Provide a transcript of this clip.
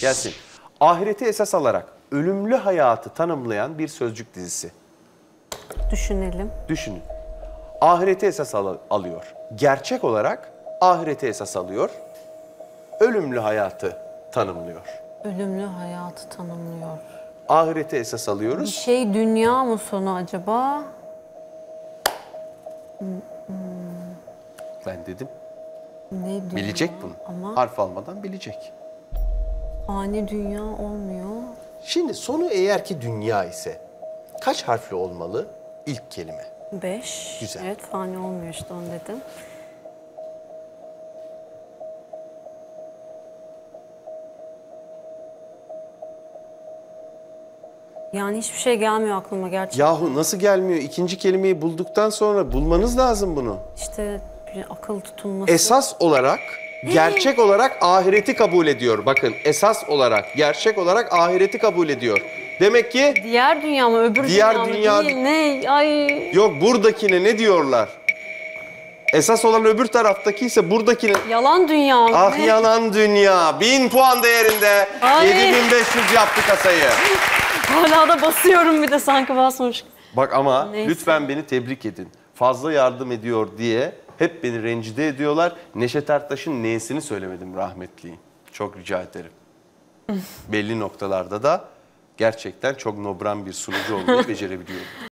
Gelsin. Ahireti esas alarak ölümlü hayatı tanımlayan bir sözcük dizisi. Düşünelim. Düşünün. Ahireti esas al- alıyor. Gerçek olarak ahireti esas alıyor. Ölümlü hayatı tanımlıyor. Ölümlü hayatı tanımlıyor. Ahireti esas Bir alıyoruz. şey dünya mı sonu acaba? Ben dedim. Ne dünya? Bilecek bunu. Ama Harf almadan bilecek. Ani dünya olmuyor. Şimdi sonu eğer ki dünya ise kaç harfli olmalı ilk kelime? Beş. Güzel. Evet fani olmuyor işte onu dedim. Yani hiçbir şey gelmiyor aklıma gerçekten. Yahu nasıl gelmiyor? İkinci kelimeyi bulduktan sonra bulmanız lazım bunu. İşte bir akıl tutulması. Esas olarak, gerçek olarak ahireti kabul ediyor. Bakın esas olarak, gerçek olarak ahireti kabul ediyor. Demek ki Diğer dünya mı öbür Diğer dünya mı dünya- değil ne? Ay yok buradakine ne diyorlar? Esas olan öbür taraftaki ise buradakine... yalan dünya mı? Ah ne? yanan dünya. 1000 puan değerinde. Ay. 7500 yaptı kasayı. Hala da basıyorum bir de sanki basmış. Bak ama Neyse. lütfen beni tebrik edin. Fazla yardım ediyor diye hep beni rencide ediyorlar. Neşet Ertaş'ın N'sini söylemedim rahmetliyi. Çok rica ederim. Belli noktalarda da gerçekten çok nobran bir sunucu olmayı becerebiliyorum.